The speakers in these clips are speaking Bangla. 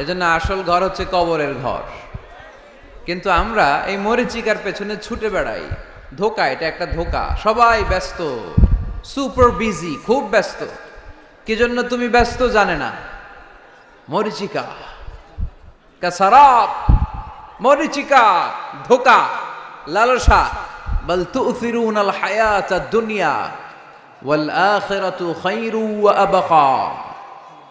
এজন্য আসল ঘর হচ্ছে কবরের ঘর। কিন্তু আমরা এই মরিচিকার পেছনে ছুটে বেড়াই। ধোকা, এটা একটা ধোকা। সবাই ব্যস্ত। সুপার বিজি, খুব ব্যস্ত। কি জন্য তুমি ব্যস্ত জানে না? মরিচিকা। কাসারাপ মরিচিকা, ধোকা। লালসা। বল তুফিরুন আল হায়াত দুনিয়া ওয়াল আখিরাতু খায়রু ওয়া আবকা।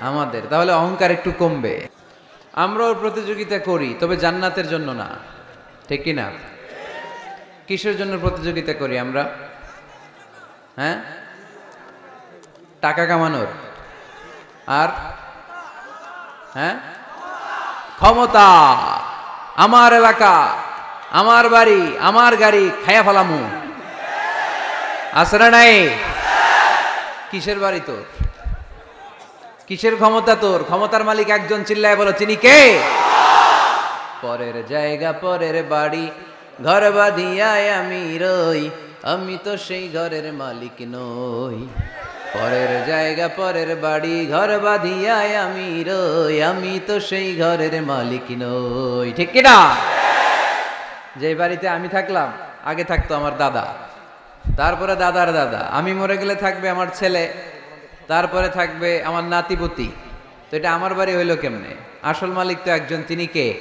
আমাদের, তাহলে অহংকার একটু কমবে। আমরাও প্রতিযোগিতা করি, তবে জান্নাতের জন্য না। ঠিক কি না কিসের জন্য প্রতিযোগিতা করি আমরা? হ্যাঁ? টাকা কামানোর। আর? হ্যাঁ? ক্ষমতা। আমার এলাকা, আমার বাড়ি, আমার গাড়ি, খায়া ফেলামু। না নাই? কিসের বাড়ি তোর? কিসের ক্ষমতা তোর? ক্ষমতার মালিক একজন চিল্লায় বলো, চিনি কে? পরের জায়গা, পরের বাড়ি, ঘর বাঁধিয়ায় আমি রই, আমি তো সেই ঘরের মালিক নই। পরের জায়গা, পরের বাড়ি, ঘর বাঁধিয়ায় আমি রই, আমি তো সেই ঘরের মালিক নই। ঠিক কিনা? যে বাড়িতে আমি থাকলাম, আগে থাকতো আমার দাদা, তারপরে দাদার দাদা। আমি মরে গেলে থাকবে আমার ছেলে তারপরে থাকবে আমার নাতিপতি। তো এটা আমার বাড়ি হইল কেমনে? আসল মালিক তো একজন, তিনি কে?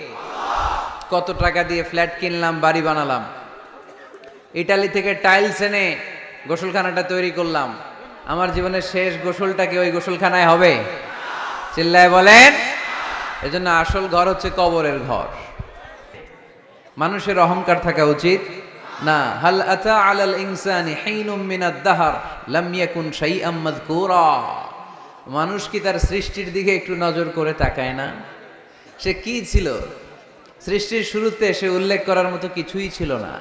কত টাকা দিয়ে ফ্ল্যাট কিনলাম, বাড়ি বানালাম। ইটালি থেকে টাইলস এনে গোসলখানাটা তৈরি করলাম। আমার জীবনের শেষ গোসলটা কি ওই গোসলখানায় হবে? চিল্লায় বলেন। এজন্য আসল ঘর হচ্ছে কবরের ঘর। মানুষের অহংকার থাকা উচিত। না, হাল আতা আলাল ইনসানি হিনুম মিনাদ দাহার, লাম ইয়াকুন শাইআম মাযকুরা। মানুষ কি তার সৃষ্টির দিকে একটু নজর করে তাকায় না? সে কি ছিল? সৃষ্টির শুরুতে সে উল্লেখ করার মতো কিছুই ছিল না।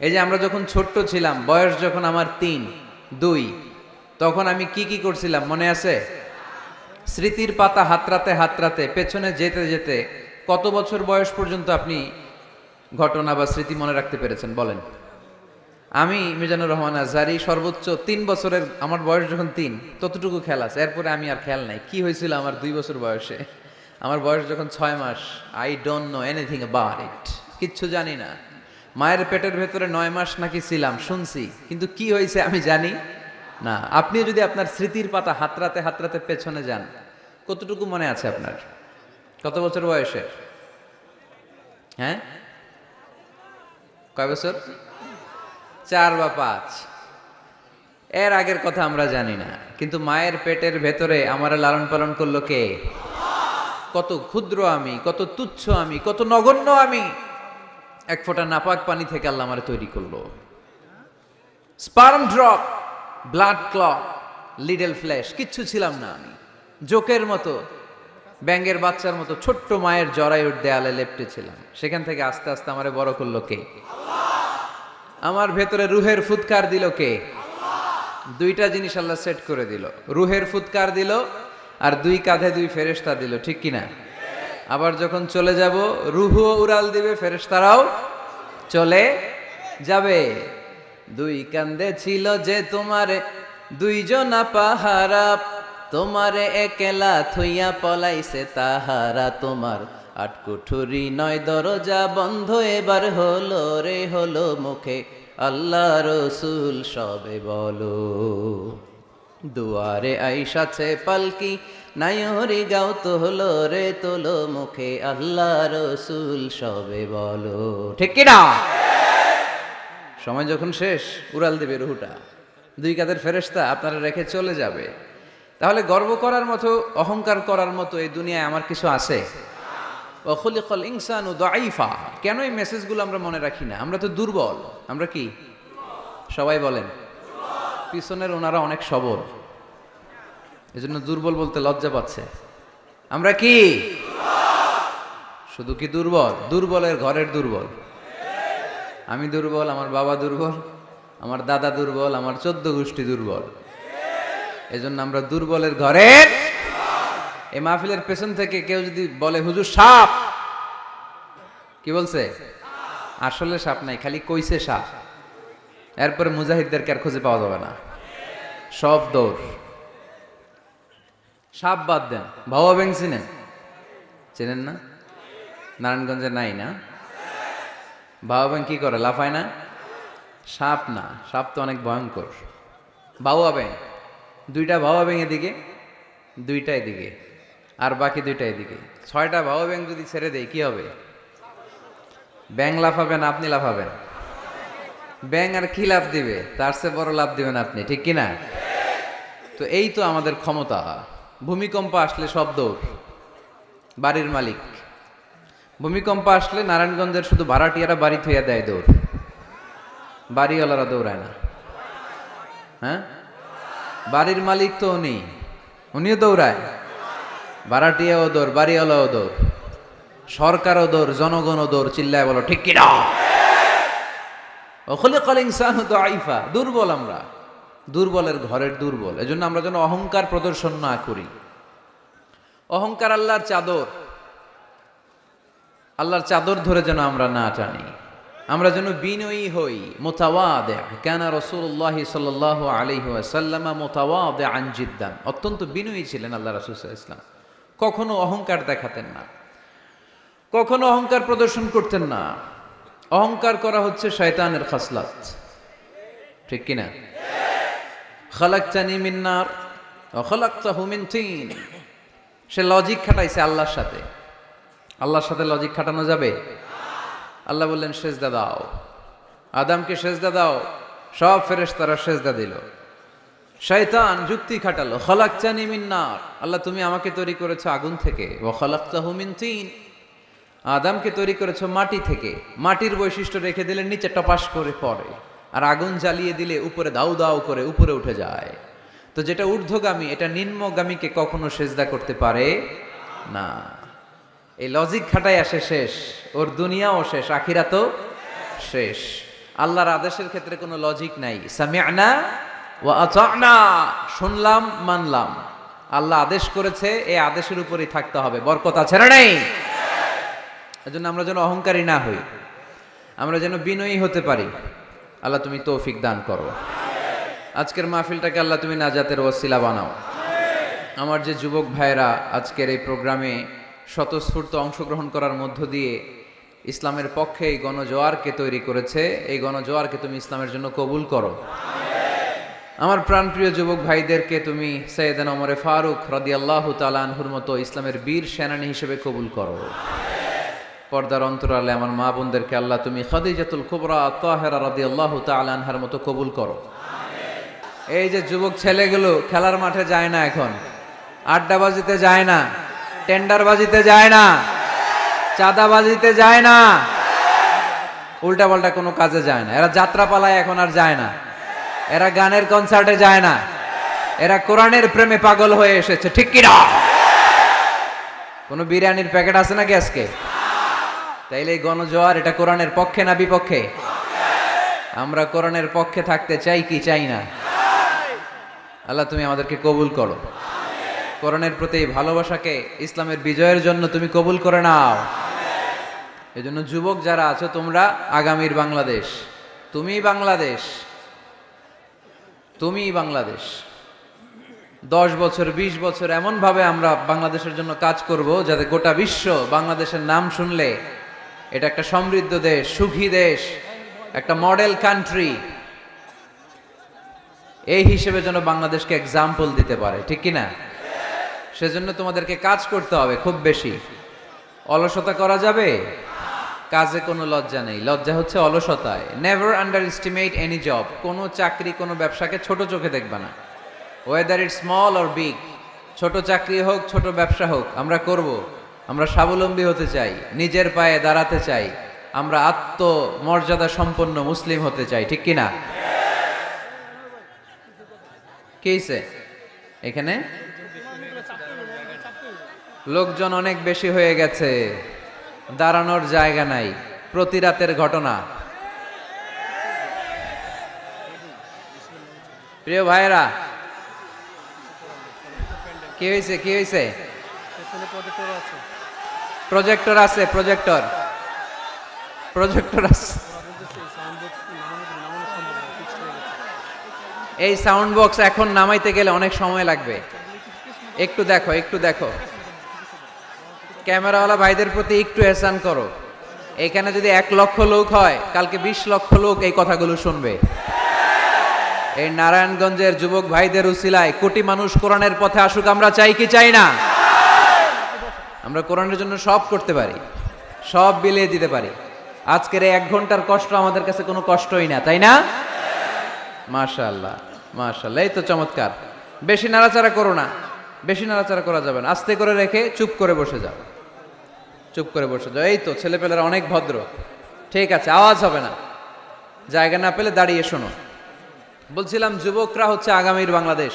এই যে আমরা যখন ছোট্ট ছিলাম, বয়স যখন আমার তিন, দুই, তখন আমি কি কি করছিলাম, মনে আছে? স্মৃতির পাতা হাতরাতে হাতরাতে পেছনে যেতে যেতে কত বছর বয়স পর্যন্ত আপনি ঘটনা বা স্মৃতি মনে রাখতে পেরেছেন, বলেন। আমি মিজানুর রহমান আজহারি, সর্বোচ্চ তিন বছরের, আমার বয়স যখন তিন, ততটুকু খেল আছে। এরপরে আমি আর খেয়াল নাই। কি হয়েছিল আমার দুই বছর বয়সে? আমার বয়স যখন ছয় মাস I don't know anything about it কিচ্ছু জানি না। মায়ের পেটের ভেতরে নয় মাস নাকি ছিলাম, শুনছি। কিন্তু কি হয়েছে আমি জানি না। আপনি যদি আপনার স্মৃতির পাতা হাতরাতে হাতরাতে পেছনে যান, কতটুকু মনে আছে আপনার? কত বছর বয়সে হ্যাঁ? কয় বছর? চার বা পাঁচ। এর আগের কথা আমরা জানি না, কিন্তু মায়ের পেটের ভেতরে আমার লালন পালন করল কে? কত ক্ষুদ্র আমি, কত তুচ্ছ আমি, কত নগণ্য আমি। এক ফোঁটা নাপাক পানি থেকে আল্লাহ আমার তৈরি করল। Sperm drop, blood clot little flesh, কিচ্ছু ছিলাম না আমি। জোকের মতো ব্যাঙ্গের বাচ্চার মতো ছোট্ট মায়ের জরায়ুর দেয়ালে লেপটে ছিলাম। সেখান থেকে আস্তে আস্তে আমারে বড় করল কে? আমার ভেতরে রুহের ফুৎকার দিল কে? দুইটা জিনিস আল্লাহ সেট করে দিল। রুহের ফুৎকার দিল আর দুই কাঁধে দুই ফেরেশতা দিল, ঠিক কিনা? আবার যখন চলে যাব রুহুও উড়াল দিবে, ফেরেশতারাও চলে যাবে। দুই কান্দে ছিল যে তোমারে, দুইজনা পাহারা তোমারে একেলা থইয়া পলাইছে তাহারা তোমার। আটকুঠুরি নয় দরজা বন্ধ এবার হলো রে, হলো মুখে। আল্লাহ রসুল সবে বলো। দুয়ারে আইসাছে পালকি, নাইহরি গাও তো হলো রে, তোলো মুখে। আল্লাহ রসুল সবে বলো। ঠিক না? সময় যখন শেষ, উড়াল দেবে রুহুটা। দুই কাদের ফেরেস্তা আপনারা রেখে চলে যাবে। তাহলে গর্ব করার মতো, অহংকার করার মতো এই দুনিয়ায় আমার কিছু আছে? অখলিকল ইনসান ও দাইফা কেন এই মেসেজগুলো আমরা মনে রাখি না? আমরা তো দুর্বল। আমরা কি? সবাই বলেন। পিছনের ওনারা অনেক সবল। এজন্য দুর্বল বলতে লজ্জা পাচ্ছে। আমরা কি? শুধু কি দুর্বল? দুর্বলের ঘরের দুর্বল। আমি দুর্বল, আমার বাবা দুর্বল, আমার দাদা দুর্বল, আমার চোদ্দ গোষ্ঠী দুর্বল। এজন্য আমরা দুর্বলের ঘরের এই মাহফিলের পেছন থেকে কেউ যদি বলে, হুজুর, সাপ। কি বলছে? আসলে সাপ নাই, খালি কইছে সাপ। এরপরে মুজাহিদদেরকে আর খুঁজে পাওয়া যাবে না। সব দৌড়। সাপ বাদ দেন। ভাবা ব্যাংক চিনেন? চেনেন না? নারায়ণগঞ্জে নাই না? বাবা ব্যাংক কি করে, লাফায় না? সাপ না। সাপ তো অনেক ভয়ঙ্কর। বাবা ব্যাংক দুইটা বাবা ব্যাংক এদিকে, দুইটা এদিকে, আর বাকি দুইটা এদিকে। ছয়টা বাবা ব্যাংক যদি ছেড়ে দেয়, কি হবে? ব্যাং লাফাবেন, আপনি লাফাবেন। ব্যাং আর কি লাভ দিবে? তার চেয়ে বড় লাভ দিবেন আপনি, ঠিক কি না? তো এই তো আমাদের ক্ষমতা। ভূমিকম্প আসলে সব দৌড় বাড়ির মালিক। ভূমিকম্প আসলে নারায়ণগঞ্জের শুধু ভাড়াটিয়ারা বাড়ি থইয়া দেয় দৌড়। বাড়িওয়ালারা দৌড়ায় না। হ্যাঁ? বাড়ির মালিক তো উনি। উনিও দৌড়ায়। ভাড়াটিয়াও দৌড়, বাড়িওয়ালাও দৌড়। সরকারও দৌড়, জনগণও দৌড়, চিল্লায় বলো, ঠিক কিনা? ওখলে কলিং সাহ তো আইফা দুর্বল আমরা। দুর্বলের ঘরের দুর্বল। এজন্য আমরা যেন অহংকার প্রদর্শন না করি। অহংকার আল্লাহর চাদর। আল্লাহর চাদর ধরে যেন আমরা না টানি। আমরা যেন বিনয়ী হই, মোতাওয়াদে। কেন রসুল্লাহ সাল আলহি সাল্লামা মোতাওয়াদে আনজিদ্দান অত্যন্ত বিনয়ী ছিলেন আল্লাহ রসুল ইসলাম কখনো অহংকার দেখাতেন না। কখনো অহংকার প্রদর্শন করতেন না। অহংকার করা হচ্ছে শয়তানের খাসলাত। ঠিক কিনা? খালাক্তানি মিন্নার খালাক্তাহু মিন তিন। সে লজিক খাটাইছে আল্লাহর সাথে। আল্লাহর সাথে লজিক খাটানো যাবে? আল্লাহ বললেন, সেজদা দাও। আদামকে সেজদা দাও। সব ফেরেশ তারা সেজদা দিল। শয়তান যুক্তি খাটালো খলাকচানি মিন্নার। আল্লাহ, তুমি আমাকে তৈরি করেছ আগুন থেকে। ও খলাক্তাহু মিন তিন। আদামকে তৈরি করেছ মাটি থেকে। মাটির বৈশিষ্ট্য রেখে দিলে নিচে টপাস করে পড়ে। আর আগুন জ্বালিয়ে দিলে উপরে দাউ দাউ করে উপরে উঠে যায়। তো যেটা ঊর্ধ্বগামী, এটা নিম্নগামীকে কখনো সেজদা করতে পারে না। এই লজিক খাটাই আসে শেষ। ওর দুনিয়াও শেষ আখিরা তো শেষ। আল্লাহর আদেশের ক্ষেত্রে কোনো লজিক নাই। সামিআনা ওয়া আতানা শুনলাম, মানলাম। আল্লাহ আদেশ করেছে, এই আদেশের উপরেই থাকতে হবে। বরকত আছে না নেই? এজন্য আমরা যেন অহংকারী না হই। আমরা যেন বিনয়ী হতে পারি। আল্লাহ তুমি তৌফিক দান করো। আজকের মাহফিলটাকে আল্লাহ তুমি নাজাতের ওসিলা বানাও। আমার যে যুবক ভাইরা আজকের এই প্রোগ্রামে স্বতঃস্ফূর্ত অংশগ্রহণ করার মধ্য দিয়ে ইসলামের পক্ষে এই গণজোয়ারকে তৈরি করেছে। এই গণজোয়ারকে তুমি ইসলামের জন্য কবুল করো। আমার প্রাণপ্রিয় যুবক ভাইদেরকে তুমি সৈয়দান ওমরে ফারুক রাদিয়াল্লাহু তাআলা আনহুর মতো ইসলামের বীর সেনানী হিসেবে কবুল করো। পর্দার অন্তরালে আমার মা বোনদেরকে আল্লাহ তুমি খাদিজাতুল কুবরা তাহেরা রাদিয়াল্লাহু তাআলা আনহার মতো কবুল করো। এই যে যুবক ছেলেগুলো খেলার মাঠে যায় না এখন আড্ডাবাজিতে যায় না টেন্ডারবাজিতে যায় না। চাঁদাবাজিতে যায় না। উল্টা পাল্টা কোনো কাজে যায় না। এরা যাত্রা পালায় এখন আর যায় না। এরা গানের কনসার্টে যায় না। এরা কোরআনের প্রেমে পাগল হয়ে এসেছে। ঠিক কিনা কোনো বিরিয়ানির প্যাকেট আছে নাকি আজকে? তাইলে গণজোয়ার, এটা কোরআনের পক্ষে না বিপক্ষে? আমরা কোরআনের পক্ষে থাকতে চাই কি চাই না? আল্লাহ তুমি আমাদেরকে কবুল করো। কোরআনের প্রতি ভালোবাসাকে ইসলামের বিজয়ের জন্য তুমি কবুল করে নাও। এই জন্য যুবক যারা আছো, তোমরা আগামীর বাংলাদেশ। তুমি বাংলাদেশ। তুমি বাংলাদেশ। দশ বছর ২০ বছর এমনভাবে আমরা বাংলাদেশের জন্য কাজ করব যাতে গোটা বিশ্ব বাংলাদেশের নাম শুনলে এটা একটা সমৃদ্ধ দেশ, সুখী দেশ, একটা মডেল কান্ট্রি এই হিসেবে যেন বাংলাদেশকে এক্সাম্পল দিতে পারে, ঠিক কি না সেজন্য তোমাদেরকে কাজ করতে হবে খুব বেশি। অলসতা করা যাবে? কাজে কোনো লজ্জা নেই। লজ্জা হচ্ছে অলসতায়। Never underestimate any job কোনো চাকরি, কোনো ব্যবসাকে ছোট চোখে দেখবে না। Whether it small or big ছোট চাকরি হোক, ছোট ব্যবসা হোক, আমরা করব। আমরা স্বাবলম্বী হতে চাই। নিজের পায়ে দাঁড়াতে চাই। আমরা আত্মমর্যাদা সম্পন্ন মুসলিম হতে চাই। ঠিক কিনা? কি? এখানে? লোকজন অনেক বেশি হয়ে গেছে। দাঁড়ানোর জায়গা নাই। প্রতি রাতের ঘটনা। প্রিয় ভাইরা কি হয়েছে কি হয়েছে? প্রজেক্টর আছে প্রজেক্টর প্রজেক্টর আছে। এই সাউন্ড বক্স এখন নামাইতে গেলে অনেক সময় লাগবে। একটু দেখো একটু দেখো। ক্যামেরাওয়ালা ভাইদের প্রতি একটু এহসান করো। এখানে যদি এক লক্ষ লোক হয়, কালকে বিশ লক্ষ লোক এই কথাগুলো শুনবে। এই নারায়ণগঞ্জের যুবক ভাইদের উসিলায় কোটি মানুষ কোরআনের পথে আসুক, আমরা চাই কি চাই না? আমরা কোরআনের জন্য সব করতে পারি, সব বিলিয়ে দিতে পারি। আজকের এক ঘণ্টার কষ্ট আমাদের কাছে কোনো কষ্টই না, তাই না? মাশাআল্লাহ মাশাআল্লাহ, এই তো চমৎকার। বেশি নাড়াচাড়া করো না, বেশি নাড়াচাড়া করা যাবে না। আস্তে করে রেখে চুপ করে বসে যাও। চুপ করে বসে যাও। এই তো, ছেলেপেলেরা অনেক ভদ্র। ঠিক আছে, আওয়াজ হবে না। জায়গা না পেলে দাঁড়িয়ে শোনো। বলছিলাম, যুবকরা হচ্ছে আগামীর বাংলাদেশ।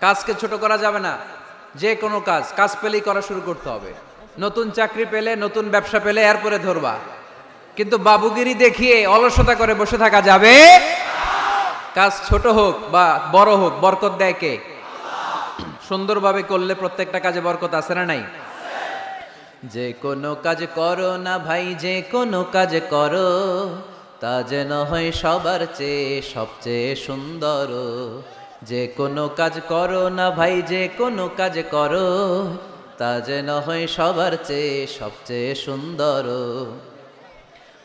কাজকে ছোট করা যাবে না। যে কোনো কাজ কাজ পেলেই করা শুরু করতে হবে। নতুন চাকরি পেলে, নতুন ব্যবসা পেলে এরপরে ধরবা। কিন্তু বাবুগিরি দেখিয়ে অলসতা করে বসে থাকা যাবে? কাজ ছোট হোক বা বড় হোক, বরকত দেয় কে? সুন্দরভাবে করলে প্রত্যেকটা কাজে বরকত আছে না নাই? যে কোনো কাজ করো না ভাই, যে কোনো কাজ করো, তা যেন হয় সবার চেয়ে সবচেয়ে সুন্দর। যে কোনো কাজ করো না ভাই, যে কোনো কাজ করো, তা যেন হয় সবার চেয়ে সবচেয়ে সুন্দর।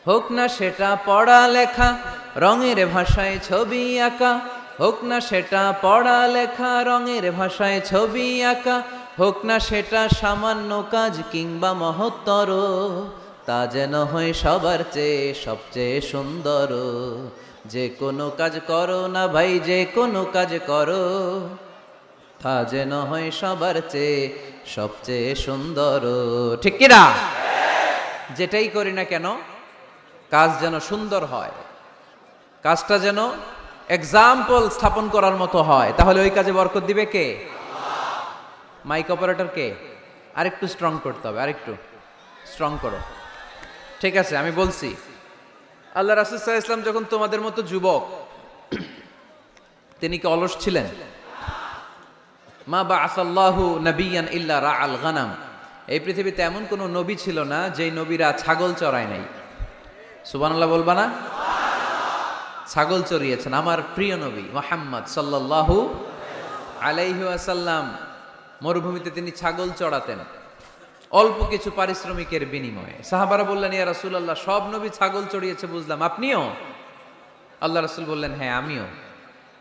হোক না সেটা পড়া লেখা রঙের ভাষায় ছবি আঁকা, হোক না সেটা পড়া লেখা রঙের ভাষায় ছবি আঁকা হোক না সেটা সামান্য কাজ কিংবা মহত্তর, তা যেন হয় সবার চেয়ে সবচেয়ে সুন্দর। যে কোনো কাজ করো না ভাই, যে কোনো কাজ করো, তা যেন হয় সবার চেয়ে সবচেয়ে সুন্দর। ঠিক কিনা? যেটাই করি না কেন, কাজ যেন সুন্দর হয়। কাজটা যেন এক্সাম্পল স্থাপন করার মতো হয়। তাহলে ওই কাজে বরকত দিবে কে? মাইক অপারেটর কে? আরেকটু স্ট্রং করতে হবে, আরেকটু স্ট্রং করো। ঠিক আছে, আমি বলছি, আল্লাহ রাসুসাহ ইসলাম যখন তোমাদের মতো যুবক, তিনি কি অলস ছিলেন? মা বা আসাল্লাহু নবিয়ান ইল্লা রা আল গানাম। এই পৃথিবীতে এমন কোনো নবী ছিল না, যেই নবীরা ছাগল চড়ায় নাই। সুবানাল্লাহ বলবা না? ছাগল চড়িয়েছেন। আমার প্রিয় নবী মোহাম্মদ সাল্লাল্লাহু আলাইহি আসাল্লাম মরুভূমিতে তিনি ছাগল চড়াতেন। অল্প কিছু পারিশ্রমিকের বিনিময়ে। সাহাবারা বললেন, ইয়া রাসূলুল্লাহ, সব নবী ছাগল চড়িয়েছে বুঝলাম। আপনিও? আল্লাহ রাসূল বললেন হ্যাঁ আমিও।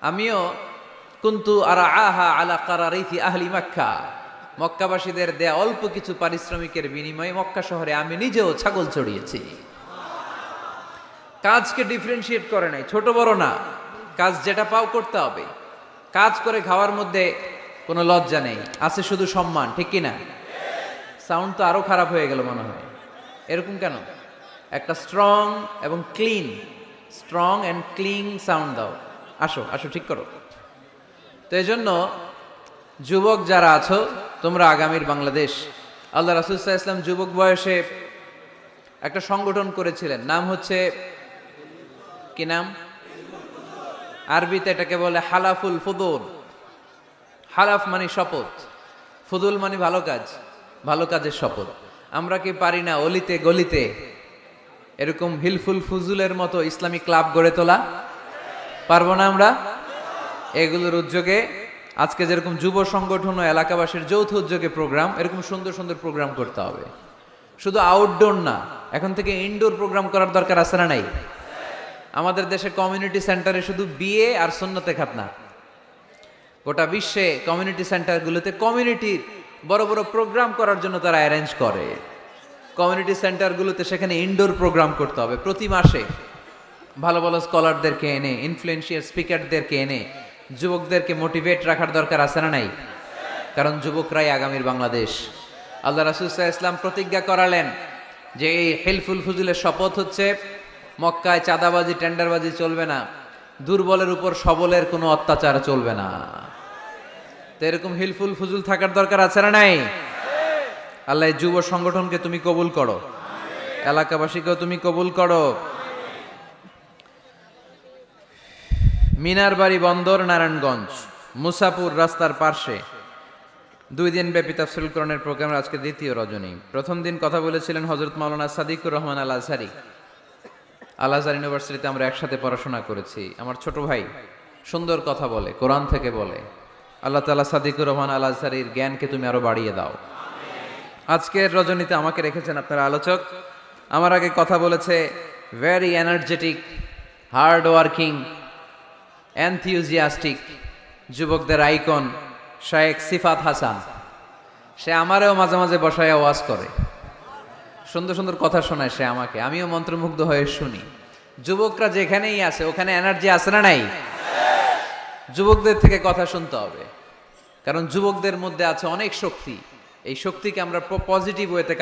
আমিও? কিন্তু আরা আহা আলা কারারিথি আহলি মাক্কা? মক্কাবাসীদের দেয়া অল্প কিছু পারিশ্রমিকের বিনিময়ে মক্কা শহরে আমি নিজেও ছাগল চড়িয়েছি। কাজকে ডিফারেন্সিয়েট করে নাই, ছোট বড় না। কাজ যেটা পাও করতে হবে। কাজ করে খাওয়ার মধ্যে কোনো লজ্জা নেই। আছে শুধু সম্মান, ঠিক কি না? সাউন্ড তো আরও খারাপ হয়ে গেল মনে হয়। এরকম কেন? একটা স্ট্রং এবং clean strong and clean sound দাও। আসো আসো, ঠিক করো। তো এই জন্য যুবক যারা আছো, তোমরা আগামীর বাংলাদেশ। আল্লাহ রাসুলসাহ ইসলাম যুবক বয়সে একটা সংগঠন করেছিলেন। নাম হচ্ছে কি নাম? আরবিতে এটাকে বলে হালাফুল ফুদুল হালাফ মানে শপথ, ফুদুল মানে ভালো কাজ, ভালো কাজের শপথ। আমরা কি পারি না অলিতে গলিতে এরকম হিলফুল ফুজুলের মতো ইসলামী ক্লাব গড়ে তোলা? পারব না আমরা? এগুলোর উদ্যোগে আজকে যেরকম যুব সংগঠন ও এলাকাবাসীর যৌথ উদ্যোগে প্রোগ্রাম এরকম সুন্দর সুন্দর প্রোগ্রাম করতে হবে। শুধু আউটডোর না, এখন থেকে ইনডোর প্রোগ্রাম করার দরকার আছে না নাই? আমাদের দেশে কমিউনিটি সেন্টারে শুধু বিয়ে আর সুন্নতে খাতনা। গোটা বিশ্বে কমিউনিটি সেন্টারগুলোতে কমিউনিটির বড় বড় প্রোগ্রাম করার জন্য তারা অ্যারেঞ্জ করে। কমিউনিটি সেন্টারগুলোতে সেখানে ইনডোর প্রোগ্রাম করতে হবে প্রতি মাসে। ভালো ভালো স্কলারদেরকে এনে ইনফ্লুয়েন্সিয়াল স্পিকারদেরকে এনে, যুবকদেরকে মোটিভেট রাখার দরকার আছে না নাই? কারণ যুবকরাই আগামীর বাংলাদেশ। আল্লাহ রাসুসাহ ইসলাম প্রতিজ্ঞা করালেন যে এই হেলফুল ফুজুলের শপথ হচ্ছে, মক্কায় চাঁদাবাজি, টেন্ডারবাজি চলবে না। দুর্বলের উপর সবলের কোনো অত্যাচার চলবে না। তো এরকম হিলফুল ফুজুল থাকার দরকার আছে না নাই? আল্লাহ যুব সংগঠনকে তুমি কবুল করো। এলাকাবাসীকেও তুমি কবুল করো। মিনার বাড়ি বন্দর, নারায়ণগঞ্জ, মুসাপুর রাস্তার পার্শ্বে। দুই দিন ব্যাপী তাফসিলকরণের প্রোগ্রামের আজকে দ্বিতীয় রজনী। প্রথম দিন কথা বলেছিলেন হজরত মাওলানা সাদিকুর রহমান আল আজহারি আল আজহার ইউনিভার্সিটিতে আমরা একসাথে পড়াশোনা করেছি। আমার ছোট ভাই সুন্দর কথা বলে, কোরআন থেকে বলে। আল্লাহ তালা সাদিকুর রহমান আল আজহারির জ্ঞানকে তুমি আরও বাড়িয়ে দাও। আজকের রজনীতে আমাকে রেখেছেন আপনারা আলোচক। আমার আগে কথা বলেছে very energetic hard working enthusiastic যুবকদের আইকন শায়েক সিফাত হাসান। সে আমারও মাঝে মাঝে বসায় ওয়াজ করে। সুন্দর সুন্দর কথা শোনায় সে আমাকে। আমিও মন্ত্রমুগ্ধ হয়ে শুনি। যুবকরা যেখানেই আছে, ওখানে এনার্জি আছে না নাই? যুবকদের থেকে কথা শুনতে হবে। কারণ যুবকদের মধ্যে আছে অনেক শক্তি। এই শক্তিকে আমরা পজিটিভ ওয়েতে কাজ